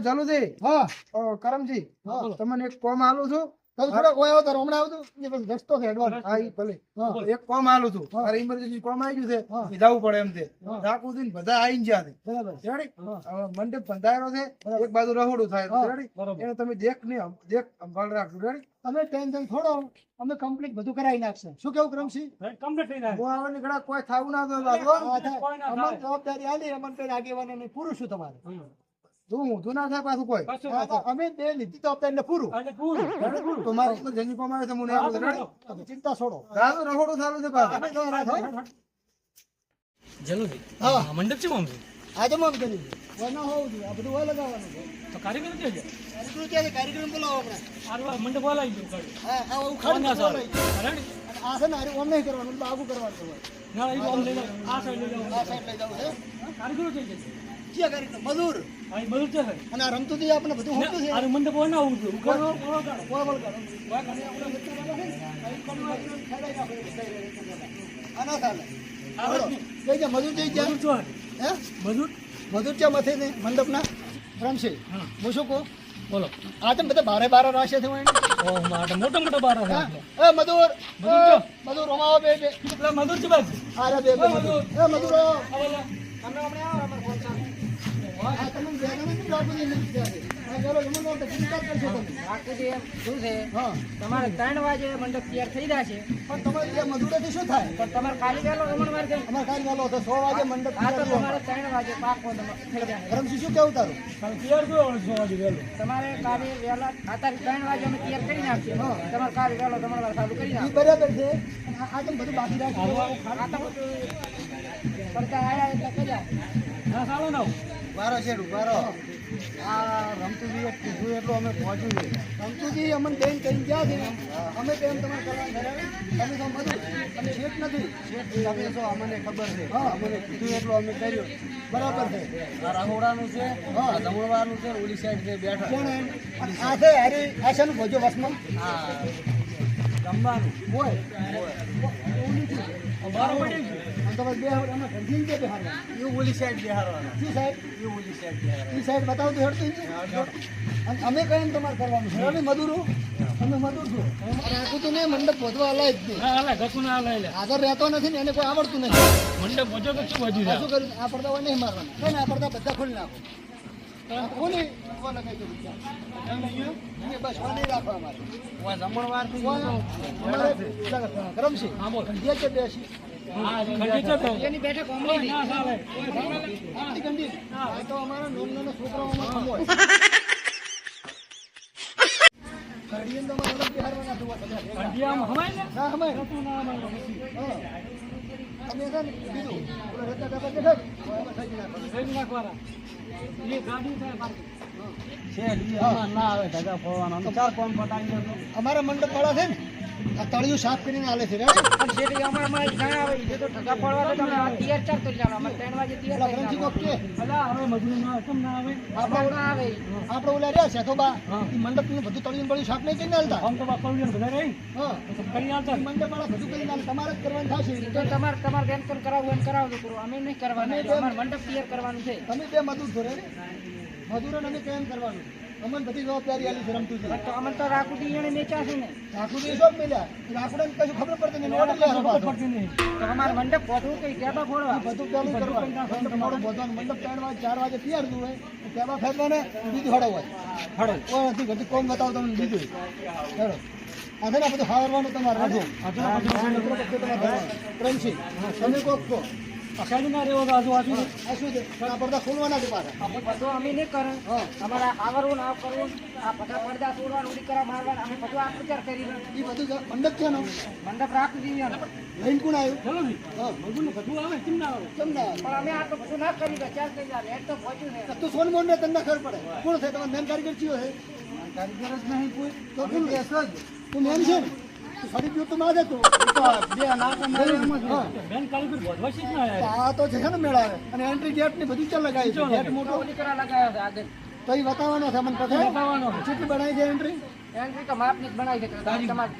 જલુદી હા કરમજી તમને એક કોમ આલું છું. તમે થોડોક ઓય આવો તારો હમણાં આવતું એ પછી રસ્તો છે એડવાન્સ હા ઈ ભલે. હા એક કોમ આલું છું. હા. મારે ઇમરજન્સી કોમ આવી ગયું હા. છે ઈ જવું પડે એમ છે. હા. રાખું ને બધા આવીને ગયા છે. બરાબર. રેડી? હા. હવે મંડપ બંધાયેલો છે. એક બાજુ રહોડું થાય હા. રેડી? બરાબર. એને તમે દેખ ને દેખ સંભાળ રાખજો. રેડી તમે ટેન્શન થોડો. અમે કમ્પ્લીટ બધું કરાવી નાખશે. શું કેવું ક્રમશી હું આવે ને ઘણા કોઈ થાવું ના જવાબદારી આલી અમને કઈ પૂરું છું તમારે. તું ઊંધું ના થાય પાછું કોઈ. તો અમે બે લીધી જવાબદારી ને પૂરું. રેડી? તો મારે ઇમરજન્સી કોમ આવે છે? તમે ચિંતા છોડો. રાતો રહોડું ચાલુ છે તો હો. મંડપ છે આમ આજે મમ કરી દીધું. વય ના હોવું જોઈએ. આ બધું વય લગાવવાનું. છે તો કાર્યક્રમ કે છે? કાર્યક્રમ કે છે? કાર્યક્રમ બોલાવો આપણે. આરું આ મંડપ આવી ગયો હા આ ઉખાડ ના સારું. અને આ છે ને આરે ઓમ નહીં કરવાનું એટલે આગું કરવાનું હોય. ના આ ઓમ લઈ જાવ આ સાઈડ લઈ જાવ આ સાઈડ લઈ જાવ છે કારીગરો છે? કે કાર્યક્રમ? મજૂર આ બધું છે. અને આ રમતું થી આપણે બધું હોતું છે. આ મંડપ હોય ના આવું ઉપર કોઈ કાઢો, બોલ કાઢો. છે ને, મજૂર જઈ હે? મજૂર? મજૂર છે મથે ને? મંડપના? રમશે. હા. શું કહું બોલો. આ તો બધા બારે બારે રાશે છે? ઓહ માટે મોટા મોટા બારા છે? મધુર છો? રમાવો બે બે. મધુર છે બાજુ આ બે બે મધુર. એ આવો. બોલો તમારે ત્રણ વાગે મંડપ તૈયાર થઈ જશે પણ તમારે જે મજૂરેથી શું થાય? પણ તમારે કાલી વહેલો રમણ છે અમારે કાંઈ વાલો હતો સો વાગે મંડપ તો તમારે ત્રણ વાગે પાકો તમારે થઈ રમશી શું કેવું તારું? તૈયાર થયો સો વાગે વહેલો. તમારે કાલે વહેલા અત્યારે ત્રણ વાગે અમે તૈયાર કરી નાખીએ. હા. તમારે કાલે વહેલો તમારે ચાલુ કરી નાખીએ બરાબર છે. આ તમે બધું બાકી રાખો. આ તો પડતા આવ્યા એટલે કર્યા હા સારું ના બારો છે ઉભારો. આ રમતુજી કીધું એટલું અમે પહોંચ્યું છે રમતુજી અમને બેન કહીને ગયા છે અમે તેમ તમારે કરવાનું તમે તો બધું તમે શેઠ નથી શેઠ તમે છો અમને ખબર છે હા. અમને કીધું એટલું અમે કર્યું બરાબર છે આ રહોડાનું છે હા. આ છે ઓલી સાઈડ છે બેઠા કોણ? આ છે હરી આ છે ભોજો વસમાં હા જમવાનું હોય ઓલી છે બારો પડી ગયો આમ તો બસ બે અમે ગંધી બે હારવા એ ઓલી સાઈડ બેહારવાના શું સાહેબ? એ ઓલી સાઈડ બેહારવાના ઈ સાઈડ બતાવો તો હેડતું અને અમે એમ તમારે કરવાનું છે? અમે મજૂરો. અમે મધુર છો. રાખું તું નહીં મંડપ વધવા હલાય જ નહીં. આગળ રહેતો નથી ને એને કોઈ આવડતું નથી. મંડપ વચ્ચે તો શું છે? શું કર્યું? આ પડતા હોય નહીં મારવાના. કઈ આ પડતા બધા ખોલી નાખો. ખોલી ઊભા લગાઈ ના આવે ધગા ફોડવાનો ચાર કોણ પટાવી અમારા મંડપ વાળા છે ને? તળિયું સાફ કરીને આલે છે? પણ શેઠી અમાર અમાર જાણ આવે એ તો ઠગા પડવા તો તમે આ તૈયાર ચાર કરી જાણો અમાર ત્રણ વાગે તૈયાર કરી કોક કે? અલા હવે મજૂર ના કેમ ના આવે. આપણે ના આવે. આપણે ઓલા રહ્યા છે તો બા ઈ મંડપનું બધું તળિયું બળિયું સાફ નહીં કરીને આલતા આમ તો બા કલ્યાણ બધા રહી. હા. તો કરી આલતા. મંડપ વાળા બધું કરીને આલે તમારે જ કરવાનું થશે તો તમારે તમારે બેન કોણ કરાવું એમ ને કરાવવું કરો અમે નહીં કરવાના. અમાર મંડપ તૈયાર કરવાનું છે. તમે બે મજૂર ધોરે? મજૂરોને અમે કેમ કરવાનું. અમને બધી જવાબદારી આલી છે રમતું છે. તો અમન તો રાખું એને મેચા છે ને. રાખું તો શોખ મળ્યા રાખુડાને કશું ખબર પડતી નહીં ઓર્ડર લેવા ખબર પડતી નહીં. તો અમાર મંડપ પોતું કઈ કેબા ફોડવા? બધું કરવાનું મંડપ મોડું બધવાનું મંડપ ત્રણ વાગે ચાર વાગે તૈયાર થયું હોય તેમાં ફેરવાને બીજું હળવ હોય. હળો કોઈ નથી ઘટી કોમ બતાવો તમને બીજું. ચલો. આ છે ને આ બધું હારવાનું તમારે તમારે પ્રેમસી તમે કોક કહો અસાડી ના રહેવો તો આજુ આજુ આ શું છે? પણ આ પડદા ખોલવાના છે પાછા. બધું અમે નહીં કરે. અમારે આવરવું ને આ કરવું. આ બધા પડદા તોડવાનું ઉડી કરવા મારવાના અમે બધું આ પ્રચાર કરી એ બધું મંડપ છે ને મંડપ રાખી દઈએ લઈને કોણ આવ્યું? ચલો ને. હા. મજૂર બધું આવે કેમ ના આવે? કેમ ના પણ અમે આ તો બધું ના કરી ચાર કરી દે રેટ તો પહોંચ્યું ને તું સોન મોન ને તમને ખબર પડે. કોણ છે? તમારે મેન કારીગર કયો છે? કારીગર જ નહીં કોઈ. તો કોણ બેસો જ. તું મેન છે ને? તો? મારે એમ જ બેન છે જ ના આ તો છે ને મેળાવે અને એન્ટ્રી ગેટ ને બધું ચાલ લગાવી છે ગેટ મોટો ઓલી કરવા છે આગળ તો એ બતાવવાનો છે મને પછી બતાવવાનો. કેટલી બનાવી છે એન્ટ્રી એન્ટ્રી તો માપની જ બનાવી છે તમારે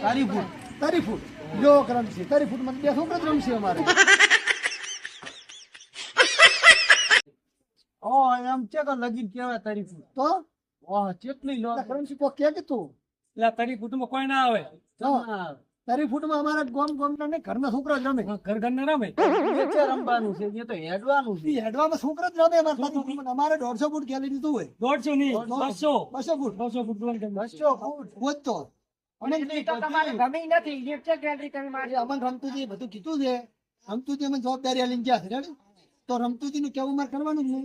તારી ફૂટ તારી ફૂટ જો રમશે તારી ફૂટમાં બે છોકરા જ રમશે અમારે ઓ એમ આમ ચેક લગીન કેવાય તારી ફૂટ. તો? વાહ ચેટલી લો. કરમસી કોક કે તું એટલે તારી કુટુંબ કોઈ ના આવે. તારી ફૂટમાં અમારા ગોમ ગોમના ને ઘરના છોકરા જ રમે. ઘર ઘર ને રમે. રમવાનું છે એ તો હેડવાનું છે. હેડવામાં છોકરા જ રમે અમારે અમારે દોઢસો ફૂટ ખેલી દીધું હોય. દોઢસો નહીં બસો. બસો ફૂટ. બસો ફૂટ બસો ફૂટ. વધતો. અને તો તમારે ગમી નથી. એ ગેલેરી તમે મારી અમને રમતુજી બધું કીધું છે. રમતુજી અમે જવાબદારી લઈને ગયા છે? તો રમતું નું કેવું મારે કરવાનું છે?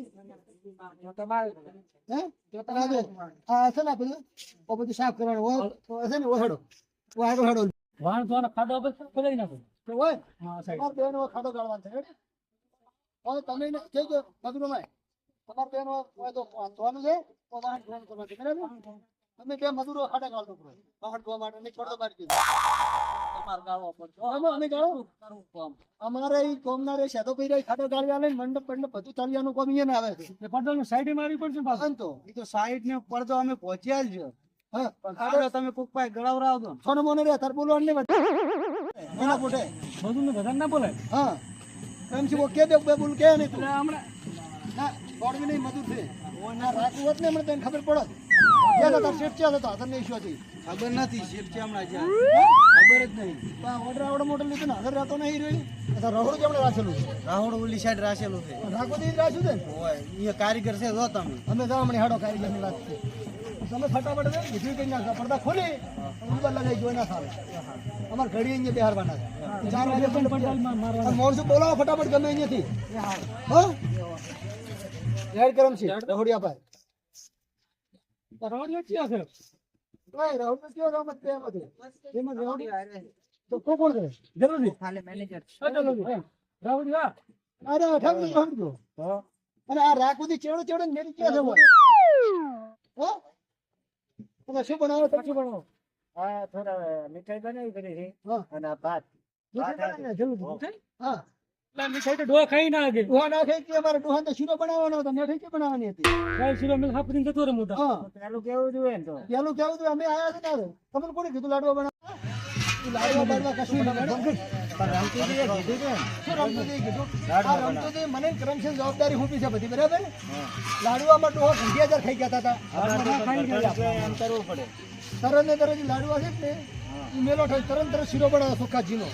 બધું સાફ કરવાનું હોય તો છે ને ઓહડો ઓહડો હેડો વાહન ધોવાનો ખાડો બસ બધાઈ નાખો તો હોય હા સાહેબ બેનો ખાડો ગાળવાનો છે? હવે તમે એને કહેજો મજૂરોમાં તમારે બેનો હોય તો ધોવાનું છે તો વાહન ધોવાનું કરવાનું બરાબર તમે બે મજૂરો ખાડા ગાળતો કરો વાહન ધોવા માટે નહીં છોડતો મારી દીધું અમારે ઈ કોમના રે શેતો પી રહી ખાટો ગાળી આલે મંડપ મંડપ બધું ચાલ્યાનું કોમ અહીંયા આવે છે. એ પડદાનું સાઈડે મારવી પડશે પાછું. તો એ તો સાઈડ ને પડતો અમે પહોંચ્યા જ હા તમે કોક પાસે ગળાવરાવજો ને. સોનો મોને રે તાર બોલવાનું નહીં બધું. એના પોતે બધું ને બધાને ના બોલાય? હા. એમ છે કે દે બે બોલ કે નહીં તું. હમણાં ના ગોળવી નહીં મધુર છે. ના રાખવું હોત ને મને તને ખબર પડત. ગયા તાર શેઠ છે તો હાથર નહીં હતી ખબર નથી શેઠ છે હમણાં જ્યાં ખબર જ નહીં. ઓર્ડર આવડો મોટો લીધો ને હાથર રહેતો નહીં રહ્યો. તો રહોડું કેમણે રાખેલું રાહોડ ઓલી સાઈડ રાખેલું છે. રાખો તો રાખ્યું છે ને? હોય કારીગર છે જો તમે. અમે જાઓ હમણાં હેડો કારીગરની વાત છે. તમે ફટાફટ વિધવી કરી નાખો પડદા ખોલી ઉલબા લગાઈ જોઈ ના સારું અમારે ઘડી અહીંયા બેહારવાના છે. ચાર વાગે પણ માણસો બોલાવો ફટાફટ ગમે અહીંયાથી. હા? કરમ છે. રહોડિયા ક્યાં છે? ભાઈ રાહુલ કયો રમત તે બધું એમાં રહોડી તો કો કોણ છે? જરૂરી ખાલી મેનેજર હા, ચાલો જી. રાવડિયો, હા. અરે ઠાકુર સમજો. અને આ રાખુદી ચેડો ચેડો ને મેરી ક્યાં જવું? હા? તમે શું બનાવો? તમે શું બનાવો? હા થોડા મીઠાઈ બનાવી કરી છે અને આ ભાત. મીઠાઈ. હા. ડોહા ખાઈ ના ગઈ. ડોહા નાખે કે અમારે ડોહાને તો શીરો બનાવવાનો હતો મેઠાઈ કે બનાવવાની હતી. ગાય શીરો મિલ હાપરીને જતો રહે મોટા પેલું કેવું જોઈએ તો. પેલું કેવું હતું અમે આયા હતા ને તમને કોણે કીધું લાડવા બનાવવા? લાડવા બાડવા કશું નહીં બનાવે. રમતીજીએ કીધું છે ને શું રમતુજી કીધું? આ રમતુજી મને કરમશીલ જવાબદારી હું છે બધી બરાબર? લાડવામાં ડોહા ઘંટી હજાર ખાઈ ગયા હતા. તરત ને તરત લાડવા છે ને. ઈ મેલો થાય તરત તરત શીરો બનાવે સુખાજીનો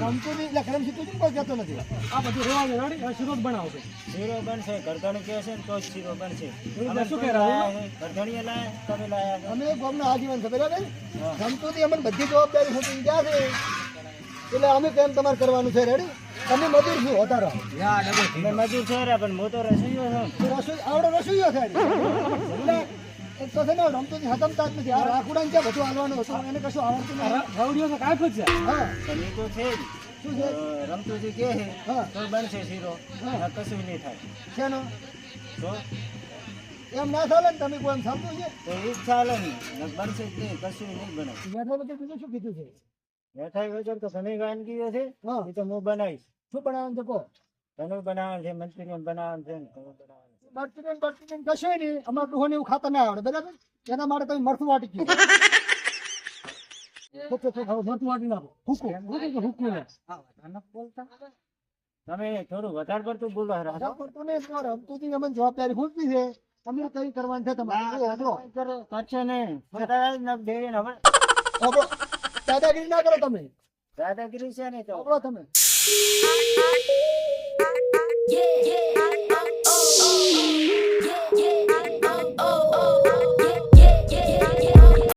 રમતુજી એટલે કરમશીલ તું કેમ કોઈ કહેતો નથી? આ બધું રેવા હવે શીરો જ બનાવો છે શીરો બનશે ગરધણી કે છે તો જ શીરો બનશે. અમે શું કહે રાહુલ? ગરધણીએ લાયા તમે લાયા અમે ગામના આજીવન છે બરાબર? રમતુજી અમને બધી જવાબદારી સોંપી ગયા છે? એટલે અમે કેમ તમારે કરવાનું છે રેડી? તમે મજૂર છો વધારો. મજૂર છો રે પણ તો રસોઈયો છો. રસોઈ આવડો રસોઈયો છે એક તો છે ને રમતુજી હકમતા જ નથી. આ રાખુડાને ક્યાં બધું હાલવાનું હતું? એને કશું આવડતું નથી. રા- તો કાંઈ છે. હા. પણ તો છે જ. શું છે? કે છે તો બનશે શીરો. કશું નહીં થાય. શેનો? તો એમ ના ચાલે ને તમે કોઈ એમ સમજો છે? તો એ જ ચાલે ને. ને બનશે જ નહીં કશું નહીં બને. બેઠા વગર બીજું શું કીધું છે? મીઠાઈ વગર તો ઘણી વાનગીઓ છે હા. એ તો હું બનાવીશ. શું બનાવવાનું છે કહો? બનાવવાનું છે મંચુરિયન બનાવવાનું છે ને ઘણું બનાવવાનું છે બર્તન બર્તન નહીં અમારે ડોહોને એવું ખાતા ના આવડે બરાબર એના માટે તમે મરથું વાટી ગયું ફક્ત તો હવે મરચું વાટી નાખો હુકુ હુકુ તો હુકુ તમે થોડું વધારે પડતું બોલો હારા. પડતું નહીં તમારે રમતુંથી અમને જવાબદારી ખૂટવી છે અમે કઈ કરવાનું છે તમારે. કરશો. દાદાગીરી ના કરો તમે દાદાગીરી છે ને તો તમે Yeah, yeah. oh, oh, oh, oh, oh.